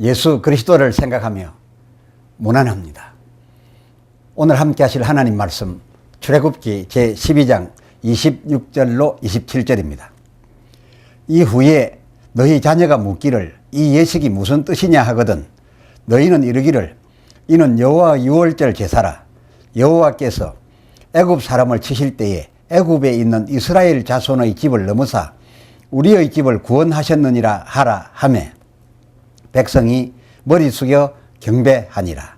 예수 그리스도를 생각하며 무난합니다. 오늘 함께 하실 하나님 말씀 출애굽기 제 12장 26절로 27절입니다. 이후에 너희 자녀가 묻기를 이 예식이 무슨 뜻이냐 하거든 너희는 이르기를 이는 여호와 유월절 제사라 여호와께서 애굽 사람을 치실 때에 애굽에 있는 이스라엘 자손의 집을 넘어사 우리의 집을 구원하셨느니라 하라 하매 백성이 머리 숙여 경배하니라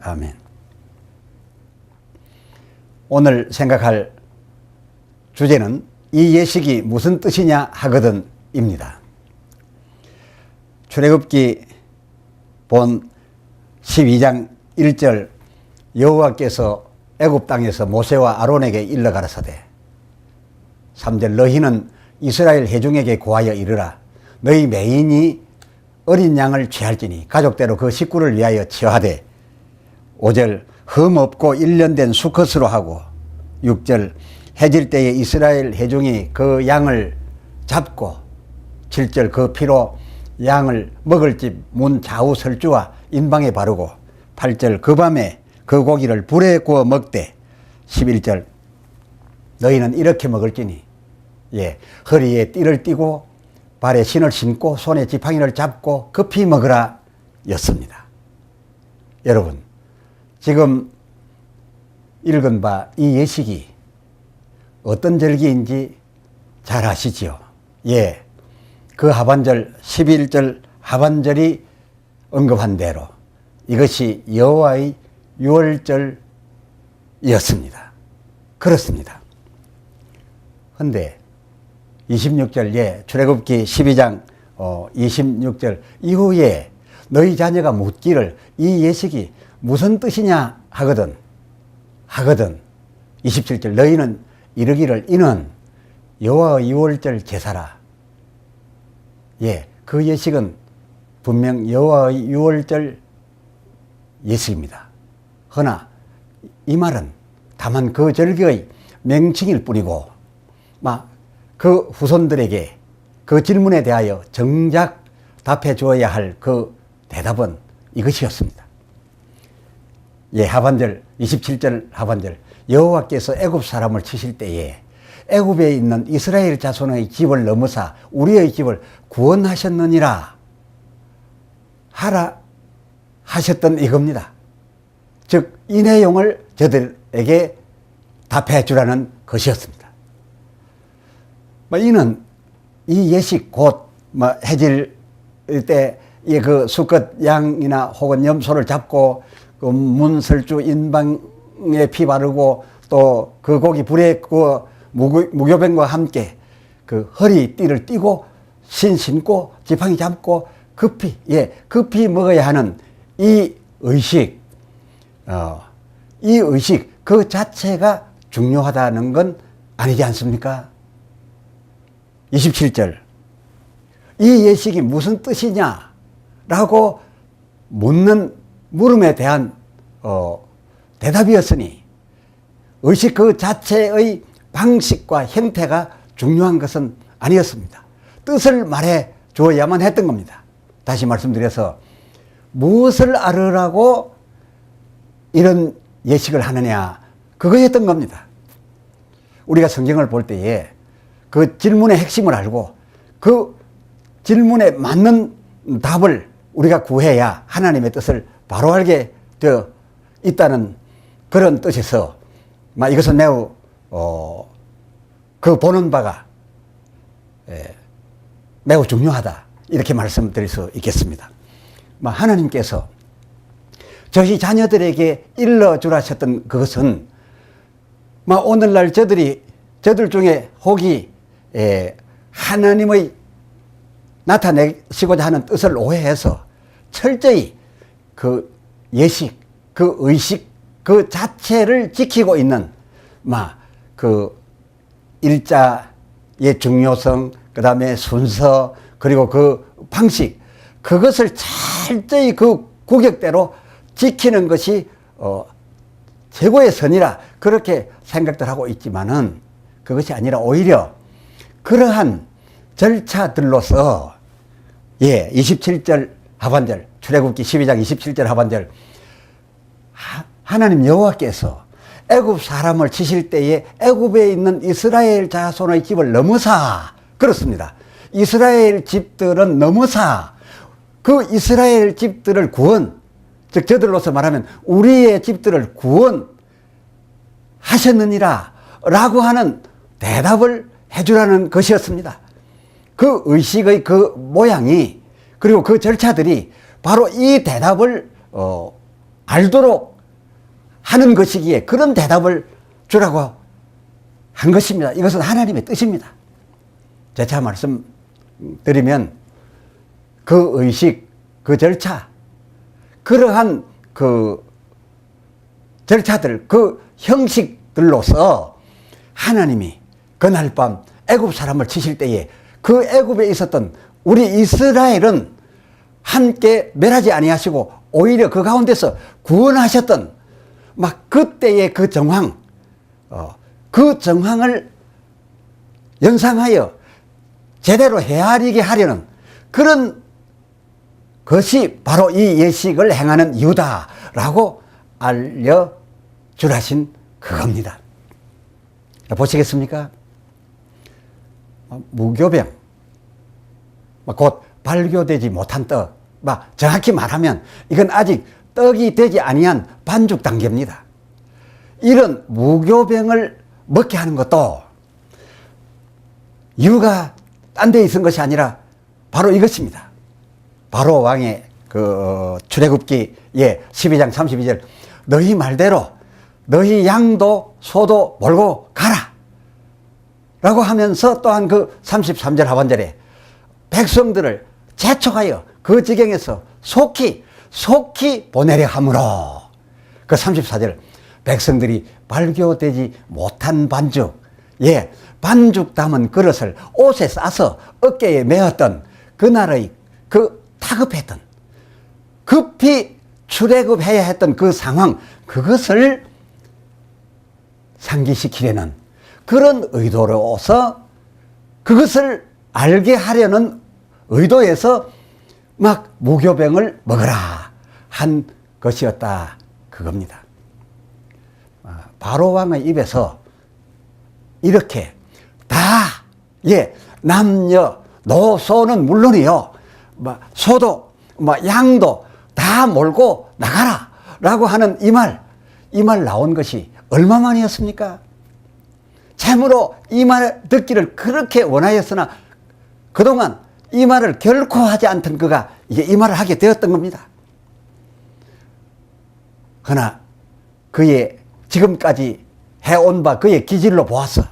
아멘. 오늘 생각할 주제는 이 예식이 무슨 뜻이냐 하거든입니다. 출애굽기 본 12장 1절 여호와께서 애굽 땅에서 모세와 아론에게 일러 가라사대 3절 너희는 이스라엘 회중에게 고하여 이르라 너희 매인이 어린 양을 취할지니 가족대로 그 식구를 위하여 취하되 5절 흠 없고 1년 된 수컷으로 하고 6절 해질 때에 이스라엘 회중이 그 양을 잡고 7절 그 피로 양을 먹을 집 문 좌우 설주와 인방에 바르고 8절 그 밤에 그 고기를 불에 구워 먹되 11절 너희는 이렇게 먹을지니 예 허리에 띠를 띠고 발에 신을 신고 손에 지팡이를 잡고 급히 먹으라 였습니다. 여러분 지금 읽은 바 이 예식이 어떤 절기인지 잘 아시지요? 예. 그 하반절 11절 하반절이 언급한 대로 이것이 여호와의 유월절이었습니다. 그렇습니다. 근데 26절 예 출애굽기 12장 어 26절 이후에 너희 자녀가 묻기를 이 예식이 무슨 뜻이냐 하거든. 하거든. 27절 너희는 이르기를 이는 여호와의 유월절 제사라. 예, 그 예식은 분명 여호와의 유월절 예식입니다. 허나 이 말은 다만 그 절기의 명칭일 뿐이고 막 그 후손들에게 그 질문에 대하여 정작 답해 주어야 할 그 대답은 이것이었습니다. 예, 하반절 27절 하반절 여호와께서 애굽 사람을 치실 때에 애굽에 있는 이스라엘 자손의 집을 넘어사 우리의 집을 구원하셨느니라 하라 하셨던 이겁니다. 즉 이 내용을 저들에게 답해 주라는 것이었습니다. 뭐 이는 이 예식 곧뭐 해질 때의 그 수컷 양이나 혹은 염소를 잡고 그 문설주 인방에 피 바르고 또 그 고기 불에 구워 무교병과 함께 그 허리띠를 띠고 신 신고 지팡이 잡고 급히 예 급히 먹어야 하는 이 의식 어, 이 의식 그 자체가 중요하다는 건 아니지 않습니까? 27절 이 예식이 무슨 뜻이냐 라고 묻는 물음에 대한 어, 대답이었으니 의식 그 자체의 방식과 형태가 중요한 것은 아니었습니다. 뜻을 말해 주어야만 했던 겁니다. 다시 말씀드려서 무엇을 알으라고 이런 예식을 하느냐 그거였던 겁니다. 우리가 성경을 볼 때에 그 질문의 핵심을 알고 그 질문에 맞는 답을 우리가 구해야 하나님의 뜻을 바로 알게 되어 있다는 그런 뜻에서 이것은 매우 어, 그 보는 바가 예, 매우 중요하다 이렇게 말씀드릴 수 있겠습니다. 하나님께서 저희 자녀들에게 일러주라 하셨던 그것은 오늘날 저들이 저들 중에 혹이 예, 하나님의 나타내시고자 하는 뜻을 오해해서 철저히 그 예식, 그 의식 그 자체를 지키고 있는 막그 일자의 중요성, 그 다음에 순서, 그리고 그 방식, 그것을 철저히 그 구격대로 지키는 것이, 어, 최고의 선이라 그렇게 생각들 하고 있지만은 그것이 아니라 오히려 그러한 절차들로서 예, 27절 하반절, 출애굽기 12장 27절 하반절 하, 하나님 여호와께서 애굽 사람을 치실 때에 애굽에 있는 이스라엘 자손의 집을 넘어사 그렇습니다. 이스라엘 집들은 넘어사 그 이스라엘 집들을 구원 즉 저들로서 말하면 우리의 집들을 구원하셨느니라 라고 하는 대답을 해주라는 것이었습니다. 그 의식의 그 모양이 그리고 그 절차들이 바로 이 대답을 어, 알도록 하는 것이기에 그런 대답을 주라고 한 것입니다. 이것은 하나님의 뜻입니다. 재차 말씀드리면 그 의식, 그 절차, 그러한 그 절차들, 그 형식들로서 하나님이 그날 밤 애굽 사람을 치실 때에 그 애굽에 있었던 우리 이스라엘은 함께 멸하지 아니하시고 오히려 그 가운데서 구원하셨던 막 그때의 그 정황, 어, 그 정황을 연상하여 제대로 헤아리게 하려는 그런 것이 바로 이 예식을 행하는 이유다라고 알려주라신 그겁니다. 보시겠습니까? 어, 무교병, 뭐곧 발교되지 못한 떡, 막 정확히 말하면 이건 아직 떡이 되지 아니한 반죽 단계입니다. 이런 무교병을 먹게 하는 것도 이유가 딴 데 있은 것이 아니라 바로 이것입니다. 바로 왕의 그 출애굽기 예 12장 32절 너희 말대로 너희 양도 소도 몰고 가라 라고 하면서 또한 그 33절 하반절에 백성들을 재촉하여 그 지경에서 속히 속히 보내려 함으로. 그 34절 백성들이 발교되지 못한 반죽 예 반죽 담은 그릇을 옷에 싸서 어깨에 메었던 그날의 그 타급했던 급히 출애굽해야 했던 그 상황 그것을 상기시키려는 그런 의도로서 그것을 알게 하려는 의도에서 막 무교병을 먹어라 한 것이었다 그겁니다. 아, 바로 왕의 입에서 이렇게 다 예 남녀 노소는 물론이요 뭐 소도 뭐 양도 다 몰고 나가라라고 하는 이 말 이 말 나온 것이 얼마만이었습니까? 참으로 이말 듣기를 그렇게 원하였으나 그동안 이 말을 결코 하지 않던 그가 이제 이 말을 하게 되었던 겁니다. 그러나 그의 지금까지 해온 바 그의 기질로 보았어.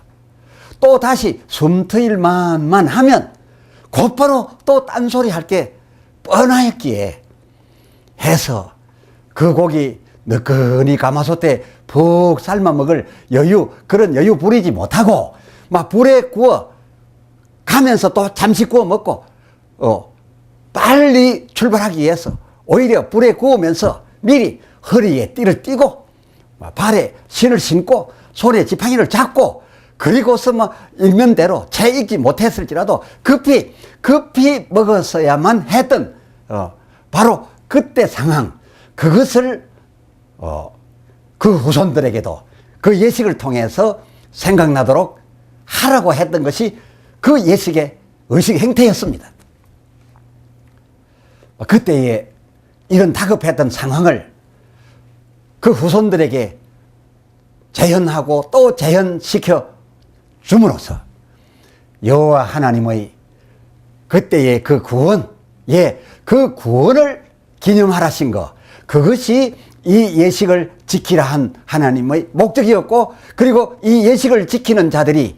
또 다시 숨트일 만만 하면 곧바로 또 딴소리 할 게 뻔하였기에 해서 그 고기 너끈히 가마솥에 푹 삶아 먹을 여유 그런 여유 부리지 못하고 막 불에 구워 가면서 또 잠시 구워 먹고 어 빨리 출발하기 위해서 오히려 불에 구우면서 미리 허리에 띠를 띠고 발에 신을 신고 손에 지팡이를 잡고 그리고서 뭐 읽는 대로 채 읽지 못했을지라도 급히 급히 먹었어야만 했던 어 바로 그때 상황. 그것을 어 그 후손들에게도 그 예식을 통해서 생각나도록 하라고 했던 것이 그 예식의 의식 행태였습니다. 그때에 이런 다급했던 상황을 그 후손들에게 재현하고 또 재현시켜 줌으로써 여호와 하나님의 그때의 그 구원, 예, 그 구원을 기념하라신 것, 그것이 이 예식을 지키라 한 하나님의 목적이었고, 그리고 이 예식을 지키는 자들이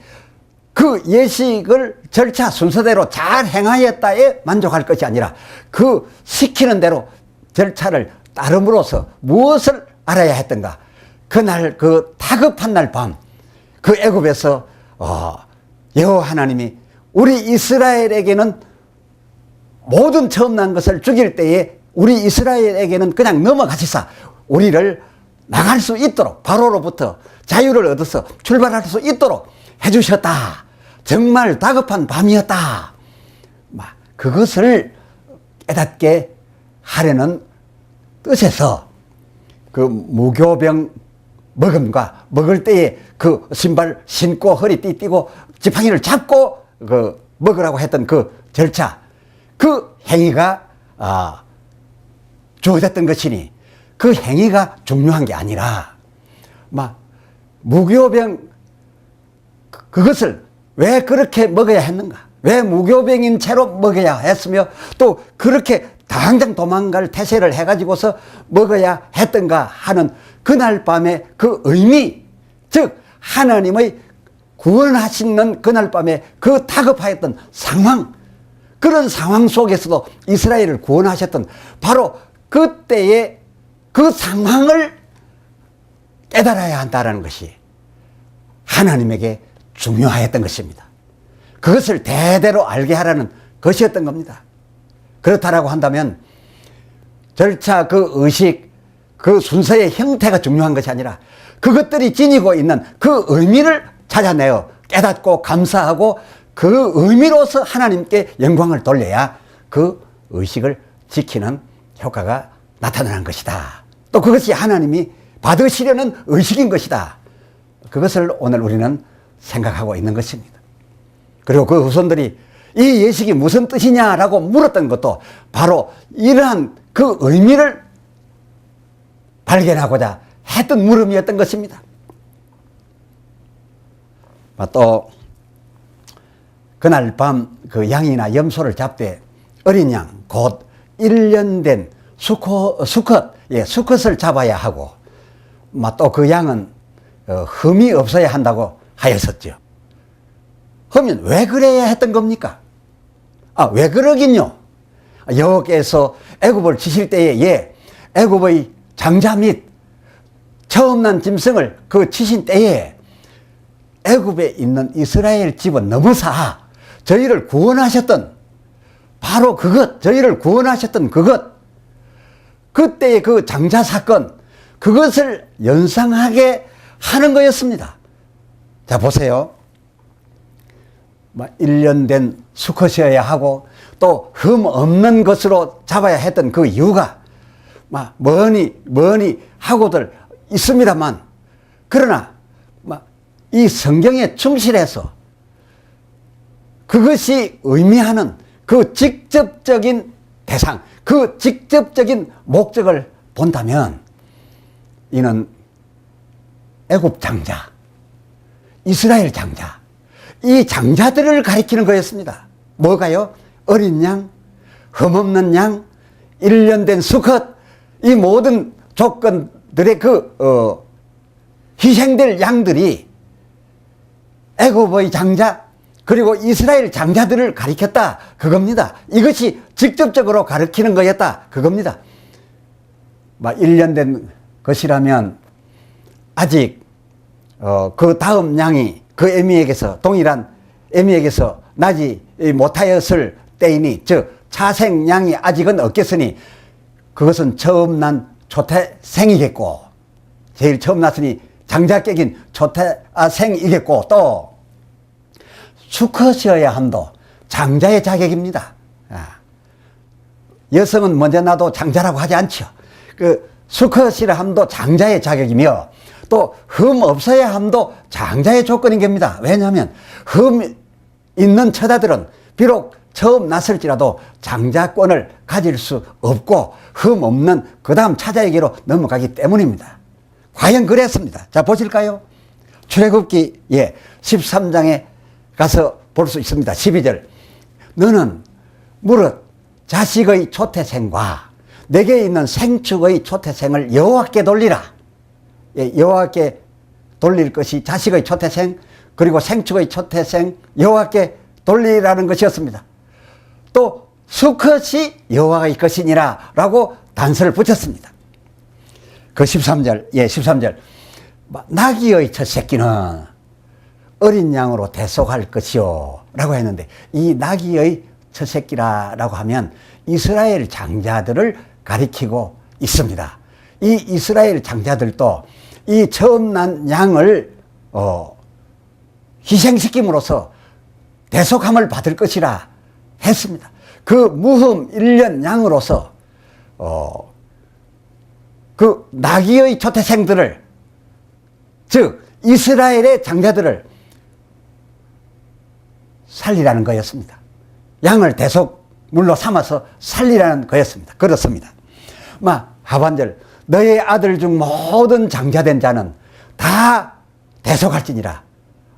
그 예식을 절차 순서대로 잘 행하였다에 만족할 것이 아니라 그 시키는 대로 절차를 따름으로써 무엇을 알아야 했던가. 그날 그 다급한 날 밤, 그 애굽에서 어, 여호와 하나님이 우리 이스라엘에게는 모든 처음 난 것을 죽일 때에 우리 이스라엘에게는 그냥 넘어가시사 우리를 나갈 수 있도록 바로로부터 자유를 얻어서 출발할 수 있도록 해주셨다. 정말 다급한 밤이었다. 그것을 깨닫게 하려는 뜻에서 그 무교병 먹음과 먹을 때에 그 신발 신고 허리 띠 띠고 지팡이를 잡고 그 먹으라고 했던 그 절차 그 행위가 아 주어졌던 것이니 그 행위가 중요한 게 아니라 막 무교병 그- 그것을 왜 그렇게 먹어야 했는가? 왜 무교병인 채로 먹어야 했으며 또 그렇게 당장 도망갈 태세를 해가지고서 먹어야 했던가 하는 그날 밤의 그 의미, 즉 하나님의 구원하시는 그날 밤에 그 다급하였던 상황, 그런 상황 속에서도 이스라엘을 구원하셨던 바로 그때의 그 상황을 깨달아야 한다는 것이 하나님에게 중요하였던 것입니다. 그것을 대대로 알게 하라는 것이었던 겁니다. 그렇다라고 한다면 절차 그 의식 그 순서의 형태가 중요한 것이 아니라 그것들이 지니고 있는 그 의미를 찾아내어 깨닫고 감사하고 그 의미로서 하나님께 영광을 돌려야 그 의식을 지키는 효과가 나타나는 것이다. 또 그것이 하나님이 받으시려는 의식인 것이다. 그것을 오늘 우리는 생각하고 있는 것입니다. 그리고 그 후손들이 이 예식이 무슨 뜻이냐라고 물었던 것도 바로 이러한 그 의미를 발견하고자 했던 물음이었던 것입니다. 아, 또 그날 밤 그 양이나 염소를 잡되 어린 양 곧 1년 된 수컷, 수컷, 예, 수컷을 잡아야 하고 또 그 양은 어, 흠이 없어야 한다고 하였었죠. 그러면 왜 그래야 했던 겁니까? 아, 왜 그러긴요? 여호께서 애굽을 치실 때에 예, 애굽의 장자 및 처음 난 짐승을 그 치신 때에 애굽에 있는 이스라엘 집은 넘어사 저희를 구원하셨던 바로 그것, 저희를 구원하셨던 그것, 그때의 그 장자 사건, 그것을 연상하게 하는 거였습니다. 자, 보세요. 1년 된 수컷이어야 하고 또 흠 없는 것으로 잡아야 했던 그 이유가 막 뭐니 뭐니 하고들 있습니다만 그러나 막이 성경에 충실해서 그것이 의미하는 그 직접적인 대상, 그 직접적인 목적을 본다면 이는 애굽 장자, 이스라엘 장자, 이 장자들을 가리키는 거였습니다. 뭐가요? 어린 양, 흠없는 양, 1년 된 수컷, 이 모든 조건들의 그, 어, 희생될 양들이 애굽의 장자, 그리고 이스라엘 장자들을 가리켰다. 그겁니다. 이것이 직접적으로 가리키는 거였다. 그겁니다. 막 1년 된 것이라면 아직 어, 그 다음 양이 그 애미에게서 동일한 애미에게서 나지 못하였을 때이니 즉 차생 양이 아직은 없겠으니 그것은 처음 난 초태생이겠고 제일 처음 났으니 장자격인 초태생이겠고 또 수컷이어야 함도 장자의 자격입니다. 아. 여성은 먼저 나도 장자라고 하지 않죠. 그 수컷이라 함도 장자의 자격이며 또 흠 없어야 함도 장자의 조건인 겁니다. 왜냐하면 흠 있는 처자들은 비록 처음 났을지라도 장자권을 가질 수 없고 흠 없는 그 다음 차자에게로 넘어가기 때문입니다. 과연 그랬습니다. 자 보실까요? 출애굽기 예 13장에 가서 볼 수 있습니다. 12절 너는 무릇 자식의 초태생과 내게 있는 생축의 초태생을 여호와께 돌리라. 예, 여호와께 돌릴 것이 자식의 초태생 그리고 생축의 초태생 여호와께 돌리라는 것이었습니다. 또 수컷이 여호와의 것이니라라고 단서를 붙였습니다. 그 13절, 예, 13절. 나귀의 첫 새끼는 어린 양으로 대속할 것이요. 라고 했는데, 이 나귀의 첫 새끼라고 하면 이스라엘 장자들을 가리키고 있습니다. 이 이스라엘 장자들도 이 처음 난 양을, 어, 희생시킴으로써 대속함을 받을 것이라 했습니다. 그 무흠 1년 양으로서 어, 그 나귀의 초태생들을 즉 이스라엘의 장자들을 살리라는 거였습니다. 양을 대속 물로 삼아서 살리라는 거였습니다. 그렇습니다. 막 하반절 너의 아들 중 모든 장자된 자는 다 대속할지니라.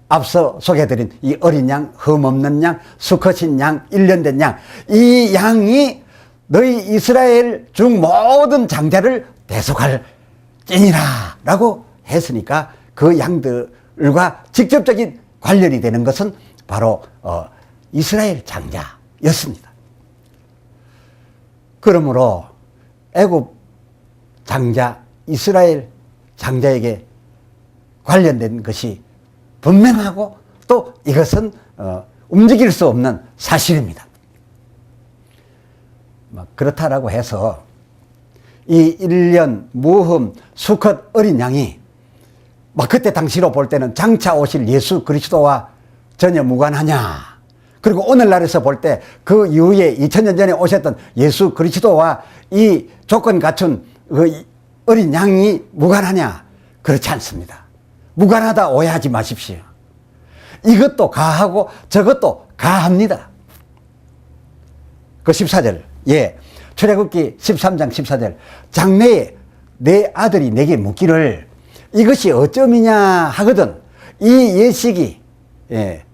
앞서 소개해드린 이 어린 양, 흠없는 양, 수컷인 양, 일년된 양, 이 양이 너희 이스라엘 중 모든 장자를 대속할지니라. 라고 했으니까 그 양들과 직접적인 관련이 되는 것은 바로 어, 이스라엘 장자였습니다. 그러므로 애굽 장자 이스라엘 장자에게 관련된 것이 분명하고 또 이것은 어, 움직일 수 없는 사실입니다. 뭐 그렇다라고 해서 이 1년 무흠 수컷 어린 양이 막 그때 당시로 볼 때는 장차 오실 예수 그리스도와 전혀 무관하냐. 그리고 오늘날에서 볼 때 그 이후에 2000년 전에 오셨던 예수 그리스도와 이 조건 갖춘 그 어린 양이 무관하냐? 그렇지 않습니다. 무관하다 오해하지 마십시오. 이것도 가하고 저것도 가합니다. 그 14절. 예. 출애굽기 13장 14절. 장래에 내 아들이 내게 묻기를 이것이 어쩌미냐 하거든. 이 예식이 예.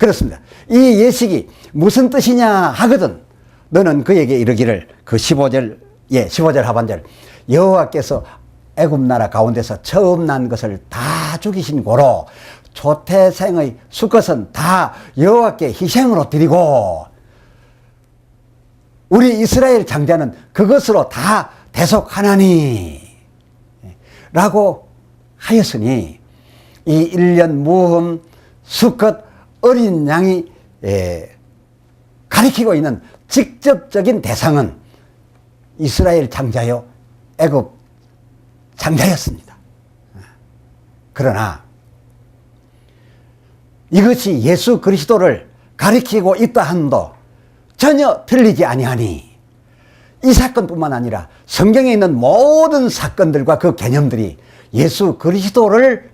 그렇습니다. 이 예식이 무슨 뜻이냐 하거든. 너는 그에게 이르기를 그 15절 예, 15절 하반절 여호와께서 애굽 나라 가운데서 처음 난 것을 다 죽이신 고로 초태생의 수컷은 다 여호와께 희생으로 드리고 우리 이스라엘 장자는 그것으로 다 대속하나니 라고 하였으니 이 1년 무흠 수컷 어린 양이 에, 가리키고 있는 직접적인 대상은 이스라엘 장자요 애굽 장자였습니다. 그러나 이것이 예수 그리스도를 가리키고 있다 한도 전혀 틀리지 아니하니 이 사건뿐만 아니라 성경에 있는 모든 사건들과 그 개념들이 예수 그리스도를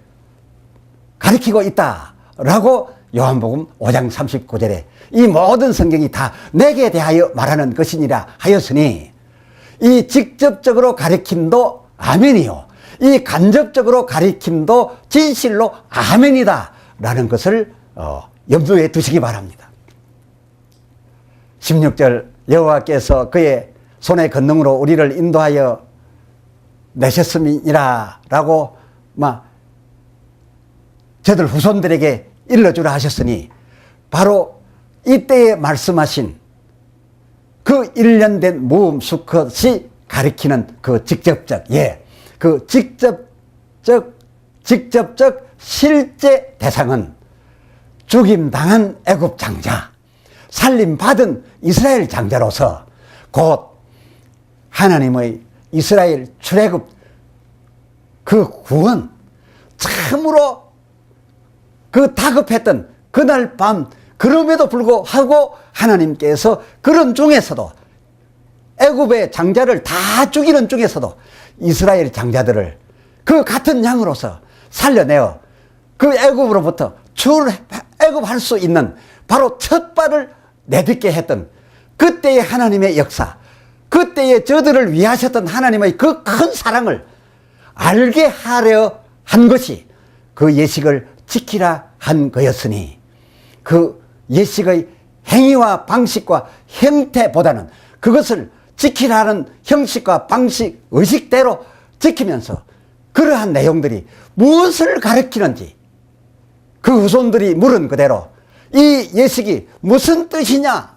가리키고 있다라고 요한복음 5장 39절에 이 모든 성경이 다 내게 대하여 말하는 것이니라 하였으니 이 직접적으로 가리킴도 아멘이요. 이 간접적으로 가리킴도 진실로 아멘이다. 라는 것을 어, 염두에 두시기 바랍니다. 16절 여호와께서 그의 손의 권능으로 우리를 인도하여 내셨음이라 라고 막 저들 후손들에게 일러주라 하셨으니 바로 이때에 말씀하신 그 1년 된 모험 수컷이 가리키는 그 직접적, 예, 그 직접적, 직접적 실제 대상은 죽임당한 애굽 장자, 살림받은 이스라엘 장자로서 곧 하나님의 이스라엘 출애굽 그 구원 참으로 그 다급했던 그날 밤 그럼에도 불구하고 하나님께서 그런 중에서도 애굽의 장자를 다 죽이는 중에서도 이스라엘 장자들을 그 같은 양으로서 살려내어 그 애굽으로부터 출 애굽할 수 있는 바로 첫 발을 내딛게 했던 그때의 하나님의 역사, 그때의 저들을 위하셨던 하나님의 그 큰 사랑을 알게 하려 한 것이 그 예식을 지키라 한 거였으니 그 예식의 행위와 방식과 형태보다는 그것을 지키라는 형식과 방식, 의식대로 지키면서 그러한 내용들이 무엇을 가르치는지 그 후손들이 물은 그대로 이 예식이 무슨 뜻이냐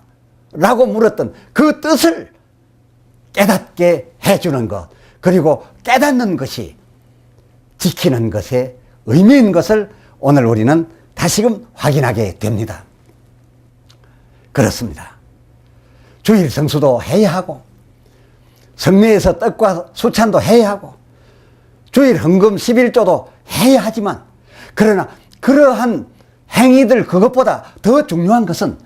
라고 물었던 그 뜻을 깨닫게 해주는 것 그리고 깨닫는 것이 지키는 것의 의미인 것을 오늘 우리는 다시금 확인하게 됩니다. 그렇습니다. 주일 성수도 해야 하고 성내에서 떡과 수찬도 해야 하고 주일 헌금 11조도 해야 하지만 그러나 그러한 행위들 그것보다 더 중요한 것은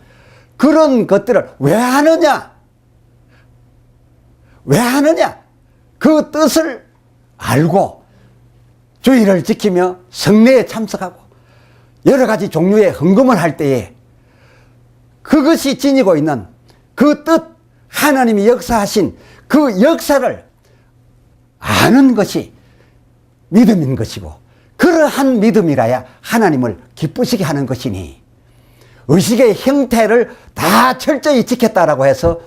그런 것들을 왜 하느냐? 왜 하느냐? 그 뜻을 알고 주의를 지키며 성례에 참석하고 여러 가지 종류의 헌금을 할 때에 그것이 지니고 있는 그 뜻, 하나님이 역사하신 그 역사를 아는 것이 믿음인 것이고 그러한 믿음이라야 하나님을 기쁘시게 하는 것이니 의식의 형태를 다 철저히 지켰다라고 해서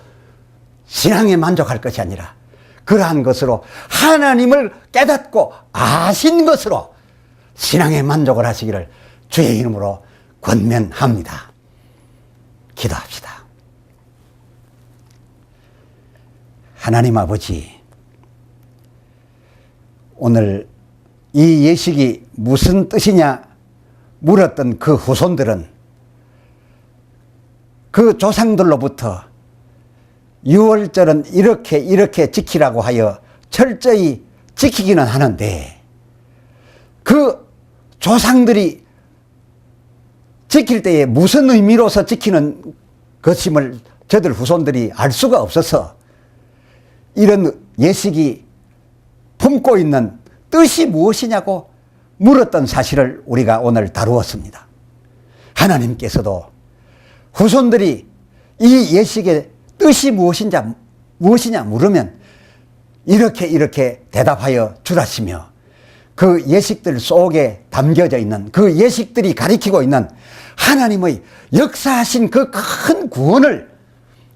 신앙에 만족할 것이 아니라 그러한 것으로 하나님을 깨닫고 아신 것으로 신앙에 만족을 하시기를 주의 이름으로 권면합니다. 기도합시다. 하나님 아버지, 오늘 이 예식이 무슨 뜻이냐 물었던 그 후손들은 그 조상들로부터 6월절은 이렇게 이렇게 지키라고 하여 철저히 지키기는 하는데 그 조상들이 지킬 때에 무슨 의미로서 지키는 것임을 저들 후손들이 알 수가 없어서 이런 예식이 품고 있는 뜻이 무엇이냐고 물었던 사실을 우리가 오늘 다루었습니다. 하나님께서도 후손들이 이 예식의 뜻이 무엇인자, 무엇이냐 물으면 이렇게 이렇게 대답하여 주라시며 그 예식들 속에 담겨져 있는 그 예식들이 가리키고 있는 하나님의 역사하신 그 큰 구원을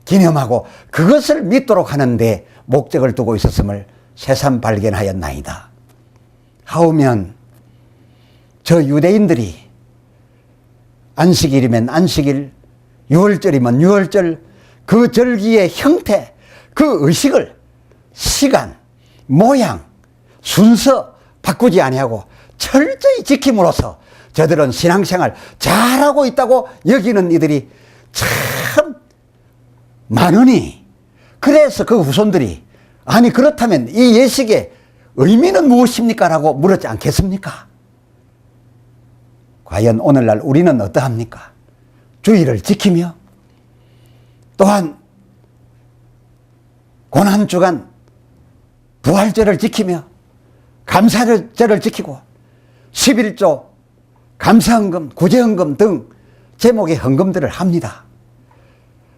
기념하고 그것을 믿도록 하는데 목적을 두고 있었음을 새삼 발견하였나이다. 하오면 저 유대인들이 안식일이면 안식일, 유월절이면 유월절, 그 절기의 형태, 그 의식을 시간, 모양, 순서 바꾸지 아니하고 철저히 지킴으로써 저들은 신앙생활 잘하고 있다고 여기는 이들이 참 많으니 그래서 그 후손들이 아니 그렇다면 이 예식의 의미는 무엇입니까? 라고 물었지 않겠습니까? 과연 오늘날 우리는 어떠합니까? 주의를 지키며 또한 고난주간 부활절을 지키며 감사절을 지키고 11조 감사헌금, 구제헌금 등 제목의 헌금들을 합니다.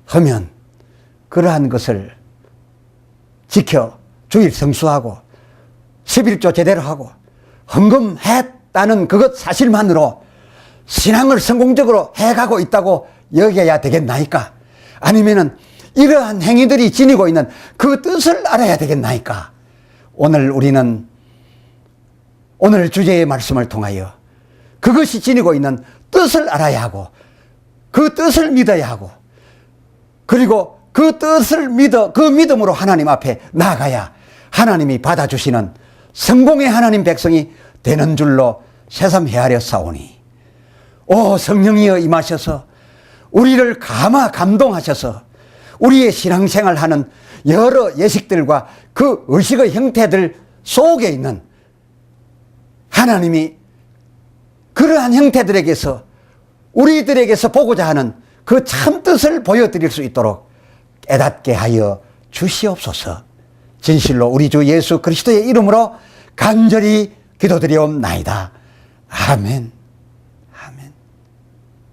하면 그러한 것을 지켜 주일 성수하고 11조 제대로 하고 헌금했다는 그것 사실만으로 신앙을 성공적으로 해가고 있다고 여겨야 되겠나이까? 아니면은 이러한 행위들이 지니고 있는 그 뜻을 알아야 되겠나이까? 오늘 우리는 오늘 주제의 말씀을 통하여 그것이 지니고 있는 뜻을 알아야 하고 그 뜻을 믿어야 하고 그리고 그 뜻을 믿어 그 믿음으로 하나님 앞에 나가야 하나님이 받아주시는 성공의 하나님 백성이 되는 줄로 새삼 헤아려 싸우니. 오 성령이여 임하셔서 우리를 감화 감동하셔서 우리의 신앙생활 하는 여러 예식들과 그 의식의 형태들 속에 있는 하나님이 그러한 형태들에게서 우리들에게서 보고자 하는 그 참 뜻을 보여드릴 수 있도록 깨닫게 하여 주시옵소서. 진실로 우리 주 예수 그리스도의 이름으로 간절히 기도드리옵나이다. 아멘.